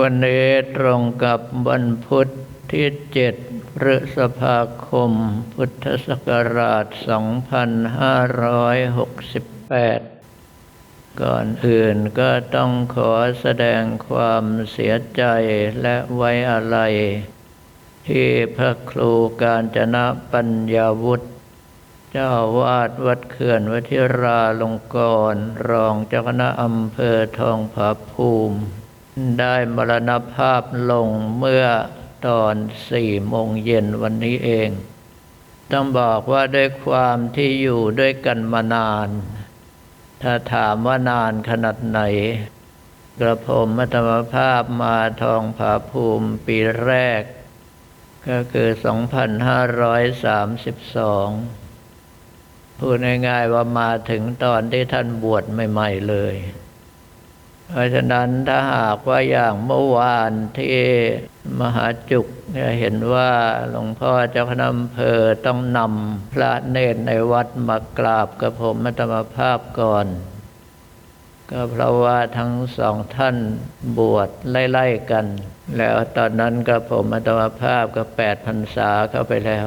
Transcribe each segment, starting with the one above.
วันนี้ตรงกับวันพุธที่เจ็ดพฤษภาคม พุทธศักราช 2568 ก่อนอื่นก็ต้องขอแสดงความเสียใจและไว้อาลัยที่พระครูการจนะปัญญาวุฒิเจ้าวาดวัดเขื่อนวชิราลงกรณ์รองเจ้าคณะอำเภอทองผาภูมิ ได้มรณภาพลงเมื่อตอนสี่โมงเย็นวันนี้เอง ต้องบอกว่าด้วยความที่อยู่ด้วยกันมานาน ถ้าถามว่านานขนาดไหน กระผมมัตมภาพมาทองผาภูมิปีแรก ก็คือ 2532 พูดง่ายๆว่ามาถึงตอนที่ท่านบวชใหม่ ๆ เลย เพราะฉะนั้นถ้าหากว่าอย่างเมื่อวานที่มหาจุกเนี่ยเห็นว่าหลวงพ่อเจ้าคณะอำเภอต้องนำพระเนตรในวัดมากราบกับผมมัตมภาพก่อน ก็เพราะว่าทั้งสองท่านบวชไล่ๆกัน แล้วตอนนั้นก็ผมมัตมภาพก็แปดพรรษาเข้าไปแล้ว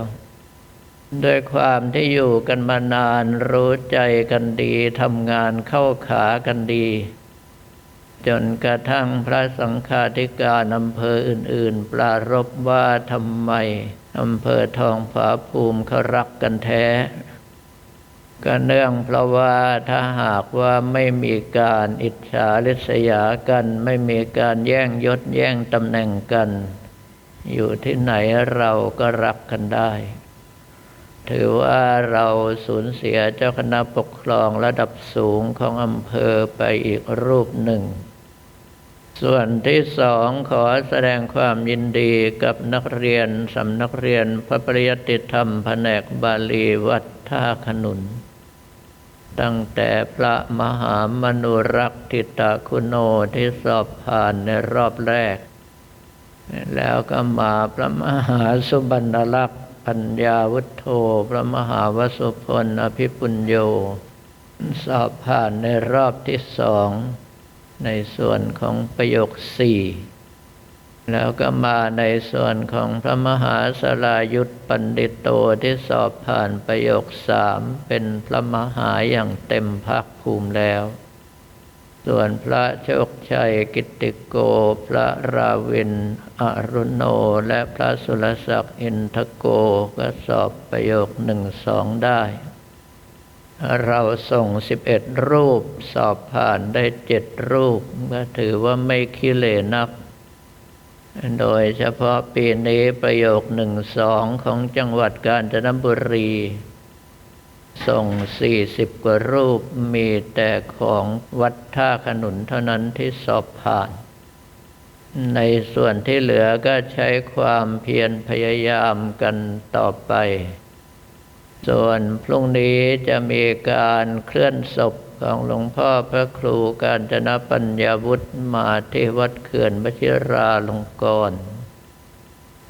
ด้วยความที่อยู่กันมานานรู้ใจกันดีทำงานเข้าขากันดี จนกระทั่งพระสังฆาธิการอำเภออื่น ๆ ปรารบว่าทำไมอำเภอทองผาภูมิเขารักกันแท้ ก็เนื่องเพราะว่าถ้าหากว่าไม่มีการอิจฉาริษยากัน ไม่มีการแย่งยศแย่งตำแหน่งกัน อยู่ที่ไหนเราก็รักกันได้ ถือว่าเราสูญเสียเจ้าคณะปกครองระดับสูงของอำเภอไปอีกรูปหนึ่ง ส่วนที่สองขอแสดงความยินดีกับนักเรียนสำนักเรียนพระปริยติธรรมแผนกบาลีวัดท่าขนุน ตั้งแต่พระมหามนุรักษ์ทิตาคุณโนที่สอบผ่านในรอบแรก แล้วก็มาพระมหาสุบรรณลักษ์ปัญญาวุฒโธพระมหาวสุพลอภิปุญโย สอบผ่านในรอบที่สอง ในส่วนของประโยคสี่แล้วก็มาในส่วนของพระมหาสลายุทธปันดิตโตที่สอบผ่านประโยคสามเป็นพระมหาอย่างเต็มภาคภูมิแล้ว ส่วนพระโชคชัยกิตติโก พระราวินอรุณโนและพระสุรศักดิ์อินทโกก็สอบประโยคหนึ่งสองได้ เราส่งสิบเอ็ดรูป สอบผ่านได้เจ็ดรูป ก็ถือว่าไม่ขี้เลนัก โดยเฉพาะปีนี้ประโยคหนึ่งสองของจังหวัดกาญจนบุรี ส่งสี่สิบกว่ารูปมีแต่ของวัดท่าขนุนเท่านั้นที่สอบผ่าน ในส่วนที่เหลือก็ใช้ความเพียรพยายามกันต่อไป ส่วนพรุ่งนี้จะมีการเคลื่อนศพของหลวงพ่อพระครูการจนปัญญาวุฒิมาที่วัดเขื่อนวชิราลงกรณ์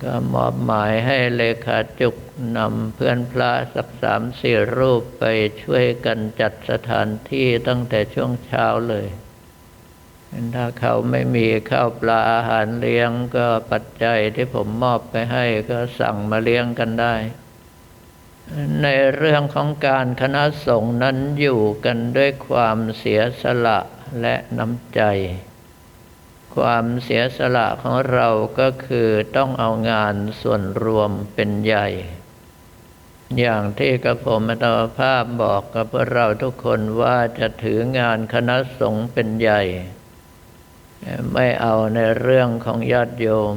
ก็มอบหมายให้เลขาจุกนำเพื่อนพระสักสามสี่รูปไปช่วยกันจัดสถานที่ตั้งแต่ช่วงเช้าเลยถ้าเขาไม่มีข้าวปลาอาหารเลี้ยงก็ปัจจัยที่ผมมอบไปให้ก็สั่งมาเลี้ยงกันได้ ในเรื่องของการคณะสงฆ์นั้นอยู่กันด้วยความเสียสละและน้ำใจ ความเสียสละของเราก็คือต้องเอางานส่วนรวมเป็นใหญ่ อย่างที่กระผมอัตมภาพบอกกับพวกเราทุกคนว่าจะถืองานคณะสงฆ์เป็นใหญ่ ไม่เอาในเรื่องของญาติโยม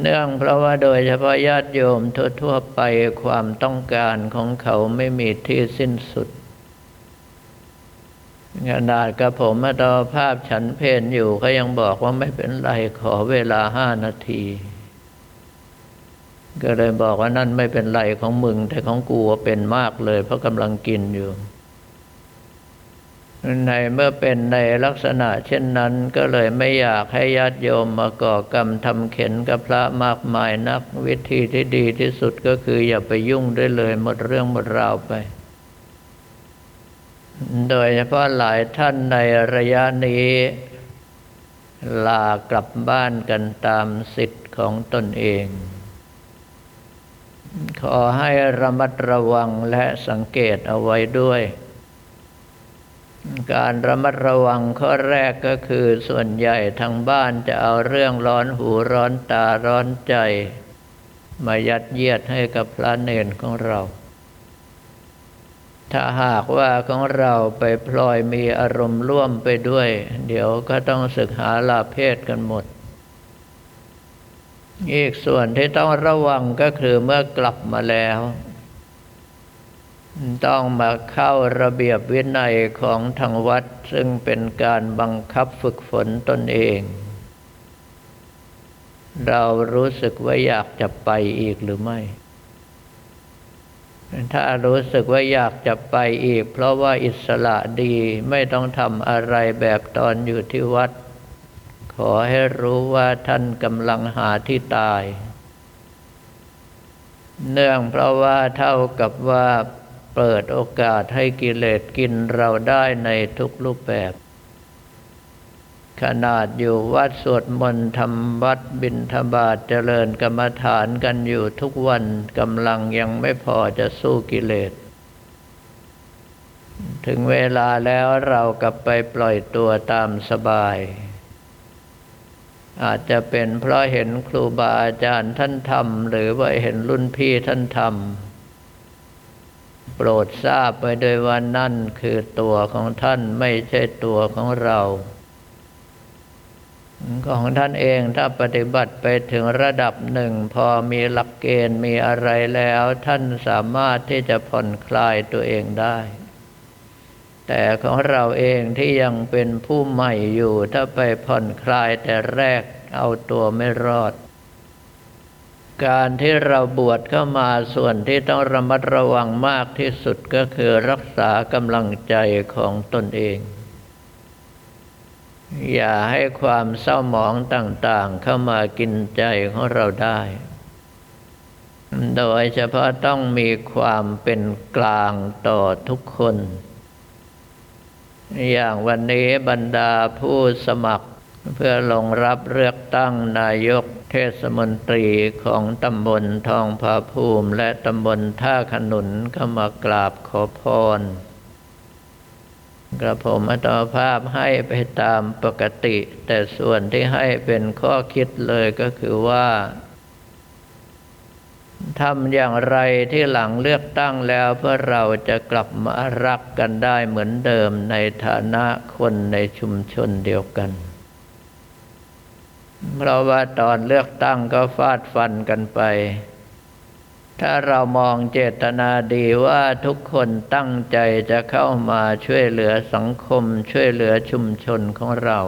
เนื่องเพราะว่าโดยเฉพาะญาติโยมทั่วๆไปความต้องการของเขาไม่มีที่สิ้นสุดขนาดกระผมมาตอภาพฉันเพนอยู่เขายังบอกว่าไม่เป็นไรขอเวลาห้านาที ก็เลยบอกว่านั่นไม่เป็นไรของมึง แต่ของกูเป็นมากเลย เพราะกำลังกินอยู่ ในเมื่อเป็นในลักษณะเช่นนั้นก็เลยไม่อยากให้ญาติโยมมาก่อกรรมทำเข็นกับพระมากมายนัก วิธีที่ดีที่สุดก็คืออย่าไปยุ่งได้เลยหมดเรื่องหมดราวไป โดยเฉพาะหลายท่านในระยะนี้ ลากลับบ้านกันตามสิทธิ์ของตนเอง ขอให้ระมัดระวังและสังเกตเอาไว้ด้วย การระมัดระวังข้อแรกก็คือส่วนใหญ่ทางบ้านจะเอาเรื่องร้อนหูร้อนตาร้อนใจ มายัดเยียดให้กับพระเนนของเรา ถ้าหากว่าของเราไปพลอยมีอารมณ์ร่วมไปด้วย เดี๋ยวก็ต้องศึกหาลาเพศกันหมด อีกส่วนที่ต้องระวังก็คือเมื่อกลับมาแล้ว ต้องมาเข้าระเบียบวินัยของทางวัด ซึ่งเป็นการบังคับฝึกฝนตนเอง เรารู้สึกว่าอยากจะไปอีกหรือไม่ ถ้ารู้สึกว่าอยากจะไปอีก เพราะว่าอิสระดีไม่ต้องทำอะไรแบบตอนอยู่ที่วัด ขอให้รู้ว่าท่านกำลังหาที่ตาย เนื่องเพราะว่าเท่ากับว่า เปิดโอกาสให้กิเลสกินเราได้ในทุกรูปแบบ ขนาดอยู่วัดสวดมนต์ทำวัดบิณฑบาตเจริญกรรมฐานกันอยู่ทุกวันกำลังยังไม่พอจะสู้กิเลส ถึงเวลาแล้วเรากลับไปปล่อยตัวตามสบาย อาจจะเป็นเพราะเห็นครูบาอาจารย์ท่านทำหรือว่าเห็นรุ่นพี่ท่านทำ โปรดทราบไปโดยว่านั่นคือตัวของท่านไม่ใช่ตัวของเรา ของท่านเองถ้าปฏิบัติไปถึงระดับหนึ่ง พอมีหลักเกณฑ์มีอะไรแล้ว ท่านสามารถที่จะผ่อนคลายตัวเองได้ แต่ของเราเองที่ยังเป็นผู้ใหม่อยู่ ถ้าไปผ่อนคลายแต่แรกเอาตัวไม่รอด การที่เราบวชเข้ามาส่วนที่ต้องระมัดระวังมากที่สุดก็คือรักษากำลังใจของตนเอง อย่าให้ความเศร้าหมองต่างๆ เข้ามากินใจของเราได้ โดยเฉพาะต้องมีความเป็นกลางต่อทุกคน อย่างวันนี้บรรดาผู้สมัครเพื่อลงรับเลือกตั้งนายก ทศมนตรีของตำบลทองผาภูมิ และตำบลท่าขนุนก็มากราบขอพร กระผมอัตภาพให้ไปตามปกติ แต่ส่วนที่ให้เป็นข้อคิดเลยก็คือว่าทำอย่างไรที่หลังเลือกตั้งแล้วเพื่อเราจะกลับมารักกันได้เหมือนเดิมในฐานะคนในชุมชนเดียวกัน เพราะว่าตอนเลือกตั้งก็ฟาดฟันกันไป ถ้าเรามองเจตนาดีว่าทุกคนตั้งใจจะเข้ามาช่วยเหลือสังคมช่วยเหลือชุมชนของเรา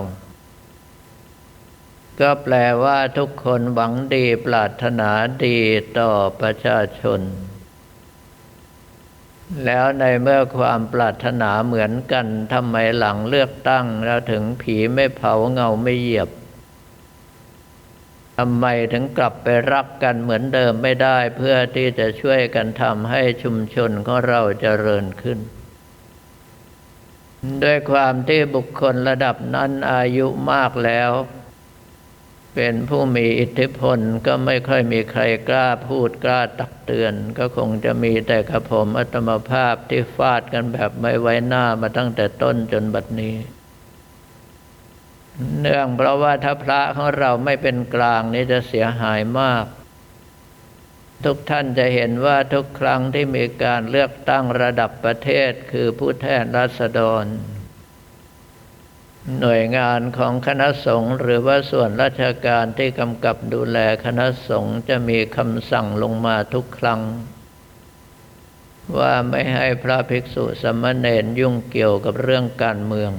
ก็แปลว่าทุกคนหวังดีปรารถนาดีต่อประชาชน แล้วในเมื่อความปรารถนาเหมือนกันทำไมหลังเลือกตั้งแล้วถึงผีไม่เผาเงาไม่เหยียบ ทำไมถึงกลับไปรักกันเหมือนเดิมไม่ได้ เพื่อที่จะช่วยกันทำให้ชุมชนของเราเจริญขึ้น ด้วยความที่บุคคลระดับนั้นอายุมากแล้ว เป็นผู้มีอิทธิพลก็ไม่ค่อยมีใครกล้าพูดกล้าตักเตือน ก็คงจะมีแต่กระผมอัตมภาพที่ฟาดกันแบบไม่ไว้หน้ามาตั้งแต่ต้นจนบัดนี้ เนื่องเพราะว่าถ้าพระของเราไม่เป็นกลางนี่จะเสียหายมาก ทุกท่านจะเห็นว่าทุกครั้งที่มีการเลือกตั้งระดับประเทศคือผู้แทนราษฎร หน่วยงานของคณะสงฆ์หรือว่าส่วนราชการที่กำกับดูแลคณะสงฆ์จะมีคำสั่งลงมาทุกครั้ง ว่าไม่ให้พระภิกษุสมณเณรยุ่งเกี่ยวกับเรื่องการเมือง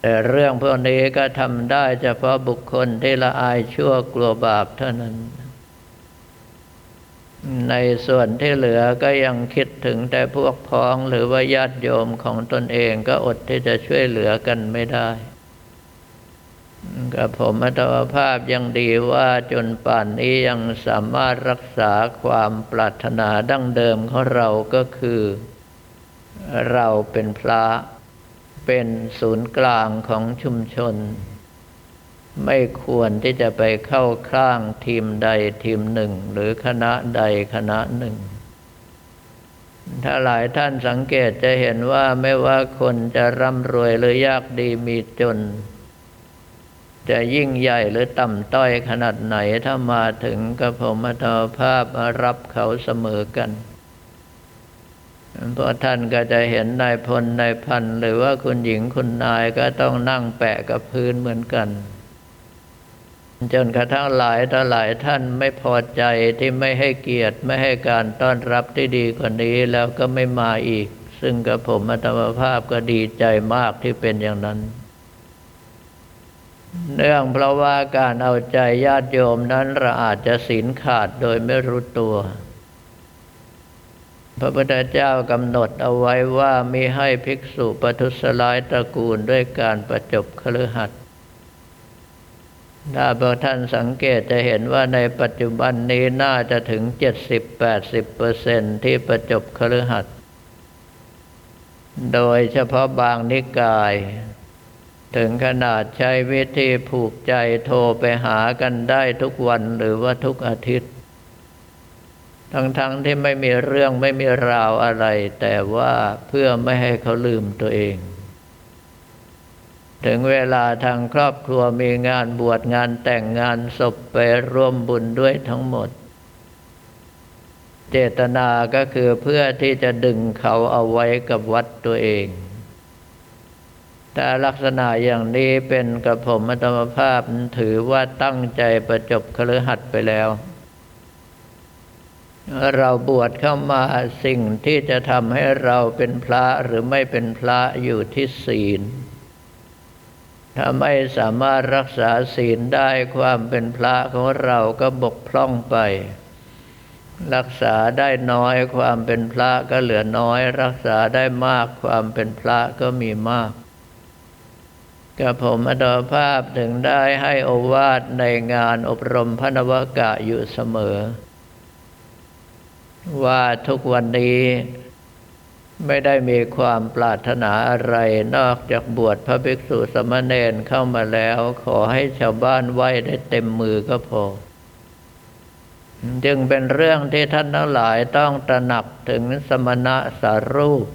แต่เรื่องพวกนี้ก็ทำได้เฉพาะบุคคลที่ละอายชั่วกลัวบาปเท่านั้น ในส่วนที่เหลือก็ยังคิดถึงแต่พวกพ้องหรือว่าญาติโยมของตนเองก็อดที่จะช่วยเหลือกันไม่ได้กับผมอัตวภาพยังดีว่าจนป่านนี้ยังสามารถรักษาความปรารถนาดั้งเดิมของเราก็คือ เราเป็นพระ เป็นศูนย์กลางของชุมชน ไม่ควรที่จะไปเข้าข้างทีมใดทีมหนึ่ง หรือคณะใดคณะหนึ่ง ถ้าหลายท่านสังเกตจะเห็นว่าไม่ว่าคนจะร่ำรวยหรือยากดีมีจน จะยิ่งใหญ่หรือต่ำต้อยขนาดไหนถ้ามาถึงกระผมอัตภาพมารับเขาเสมอกัน เพราะท่านก็จะเห็นนายพลนายพันหรือว่าคุณหญิงคุณนายก็ต้องนั่งแปะกับพื้นเหมือนกัน จนกระทั่งหลายต่อหลายท่านไม่พอใจที่ไม่ให้เกียรติไม่ให้การต้อนรับที่ดีกว่านี้แล้วก็ไม่มาอีก ซึ่งกับผมอัตมภาพก็ดีใจมากที่เป็นอย่างนั้นเนื่องเพราะว่าการเอาใจญาติโยมนั้นเราอาจจะศีลขาดโดยไม่รู้ตัว พระพุทธเจ้ากำหนดเอาไว้ว่ามีให้ภิกษุปทุสลายตระกูลด้วยการประจบคฤหัสถ์ถ้าพระท่านสังเกตจะเห็นว่าในปัจจุบันนี้น่าจะถึง 70-80%ที่ประจบคฤหัสถ์โดยเฉพาะบางนิกาย ถึงขนาดใช้วิธีผูกใจโทรไปหากันได้ทุกวันหรือว่าทุกอาทิตย์ ทั้งๆทที่ไม่มีเรื่องไม่มีราวอะไร แต่ว่าเพื่อไม่ให้เขาลืมตัวเอง ถึงเวลาทางครอบครัวมีงานบวชงานแต่งงานศพไปร่วมบุญด้วยทั้งหมด เจตนาก็คือเพื่อที่จะดึงเขาเอาไว้กับวัดตัวเองแต่ลักษณะอย่างนี้เป็นกับผมธรรมภาพถือว่าตั้งใจประจบคฤหัสถ์ไปแล้ว เราบวชเข้ามาสิ่งที่จะทำให้เราเป็นพระหรือไม่เป็นพระอยู่ที่ศีล ถ้าไม่สามารถรักษาศีลได้ความเป็นพระของเราก็บกพร่องไป รักษาได้น้อยความเป็นพระก็เหลือน้อย รักษาได้มากความเป็นพระก็มีมากกับผมอดภาพถึงได้ให้อวาดในงานอบรมพระนวกะอยู่เสมอ ว่าทุกวันนี้ไม่ได้มีความปรารถนาอะไร นอกจากบวชพระภิกษุสมณเณรเข้ามาแล้ว ขอให้ชาวบ้านไหวได้เต็มมือก็พอ จึงเป็นเรื่องที่ท่านทั้งหลายต้องตระหนักถึงสมณะสารูป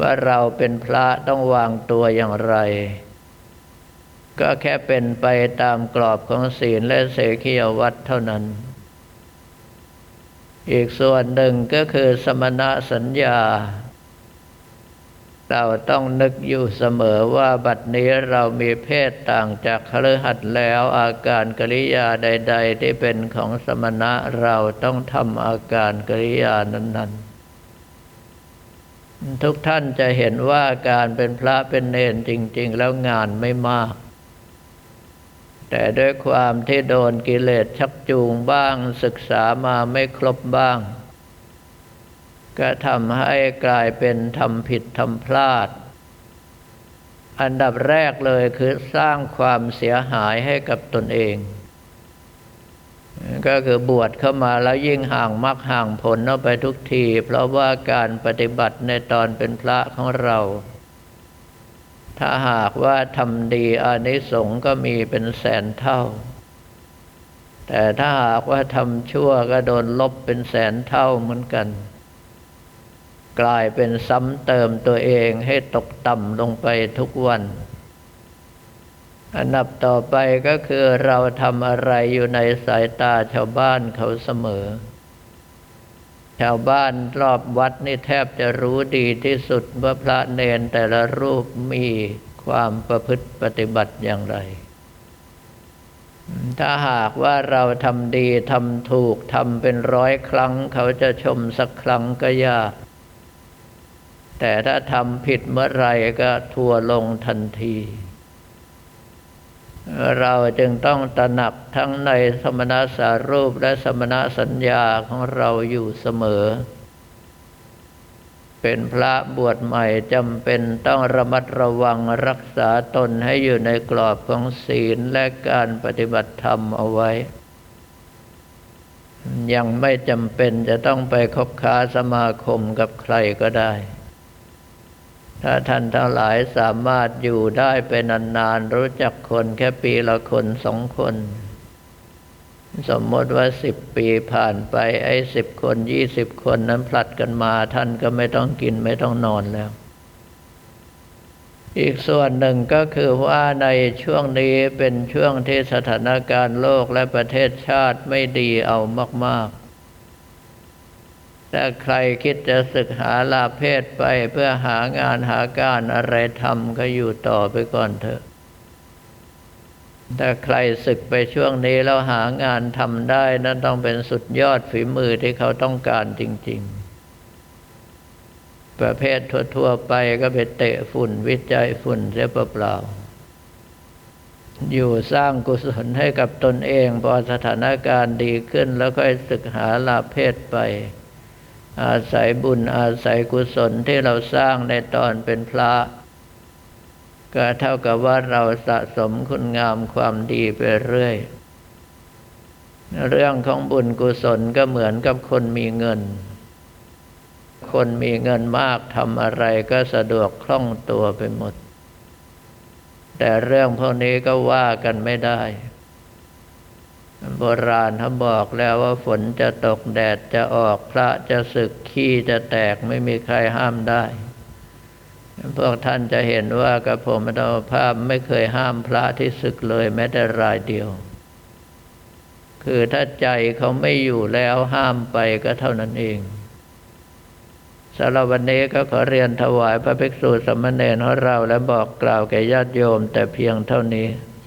ว่าเราเป็นพระต้องวางตัวอย่างไร ก็แค่เป็นไปตามกรอบของศีลและเสขียวัตรเท่านั้น อีกส่วนหนึ่งก็คือสมณะสัญญา เราต้องนึกอยู่เสมอว่าบัดนี้เรามีเพศต่างจากคฤหัสถ์แล้วอาการกริยาใด ๆ ที่เป็นของสมณะเราต้องทำอาการกริยานั้น ๆ ทุกท่านจะเห็นว่าการเป็นพระเป็นเนรจริง ๆ แล้วงานไม่มาก แต่ด้วยความที่โดนกิเลสชักจูงบ้าง ศึกษามาไม่ครบบ้าง ก็ทำให้กลายเป็นทำผิดทำพลาด อันดับแรกเลยคือสร้างความเสียหายให้กับตนเอง ก็คือบวชเข้ามาแล้วยิ่งห่างมรรคห่างผลเอาไปทุกที เพราะว่าการปฏิบัติในตอนเป็นพระของเรา ถ้าหากว่าทำดีอานิสงส์ก็มีเป็นแสนเท่า แต่ถ้าหากว่าทำชั่วก็โดนลบเป็นแสนเท่าเหมือนกัน กลายเป็นซ้ำเติมตัวเองให้ตกต่ำลงไปทุกวัน อันดับต่อไปก็คือเราทำอะไรอยู่ในสายตาชาวบ้านเขาเสมอ ชาวบ้านรอบวัดนี่แทบจะรู้ดีที่สุดว่าพระเนนแต่ละรูปมีความประพฤติปฏิบัติอย่างไร ถ้าหากว่าเราทำดีทำถูกทำเป็นร้อยครั้ง เขาจะชมสักครั้งก็ยาก แต่ถ้าทำผิดเมื่อไรก็ทัวลงทันที เราจึงต้องตระหนักทั้งในสมณะสารูปและสมณะสัญญาของเราอยู่เสมอ เป็นพระบวชใหม่จำเป็นต้องระมัดระวังรักษาตนให้อยู่ในกรอบของศีลและการปฏิบัติธรรมเอาไว้ ยังไม่จำเป็นจะต้องไปคบค้าสมาคมกับใครก็ได้ ถ้าท่านทั้งหลายสามารถอยู่ได้เป็นนานๆรู้จักคนแค่ปีละคนสองคน สมมติว่าสิบปีผ่านไปไอ้สิบคนยี่สิบคนนั้นผลัดกันมา ท่านก็ไม่ต้องกินไม่ต้องนอนแล้ว อีกส่วนหนึ่งก็คือว่าในช่วงนี้เป็นช่วงที่สถานการณ์โลกและประเทศชาติไม่ดีเอามาก ๆ ถ้าใครคิดจะศึกหาลาเพศไปเพื่อหางานหาการอะไรทำก็อยู่ต่อไปก่อนเถอะ ถ้าใครศึกไปช่วงนี้แล้วหางานทำได้นั่นต้องเป็นสุดยอดฝีมือที่เขาต้องการจริง ๆ ประเภททั่ว ๆ ไปก็ไปเตะฝุ่นวิจัยฝุ่นเสียเปล่าอยู่สร้างกุศลให้กับตนเอง พอสถานการณ์ดีขึ้นแล้วค่อยศึกหาลาเพศไป อาศัยบุญอาศัยกุศลที่เราสร้างในตอนเป็นพระ ก็เท่ากับว่าเราสะสมคุณงามความดีไปเรื่อย เรื่องของบุญกุศลก็เหมือนกับคนมีเงิน คนมีเงินมากทำอะไรก็สะดวกคล่องตัวไปหมด แต่เรื่องพวกนี้ก็ว่ากันไม่ได้ โบราณเขาบอกแล้วว่าฝนจะตกแดดจะออกพระจะศึกขี้จะแตกไม่มีใครห้ามได้ พวกท่านจะเห็นว่ากับผมอัตภาพไม่เคยห้ามพระที่ศึกเลยแม้แต่รายเดียว คือถ้าใจเขาไม่อยู่แล้วห้ามไปก็เท่านั้นเองสำหรับวันนี้ก็ขอเรียนถวายพระภิกษุสมณเณรของเราและบอกกล่าวแก่ญาติโยมแต่เพียงเท่านี้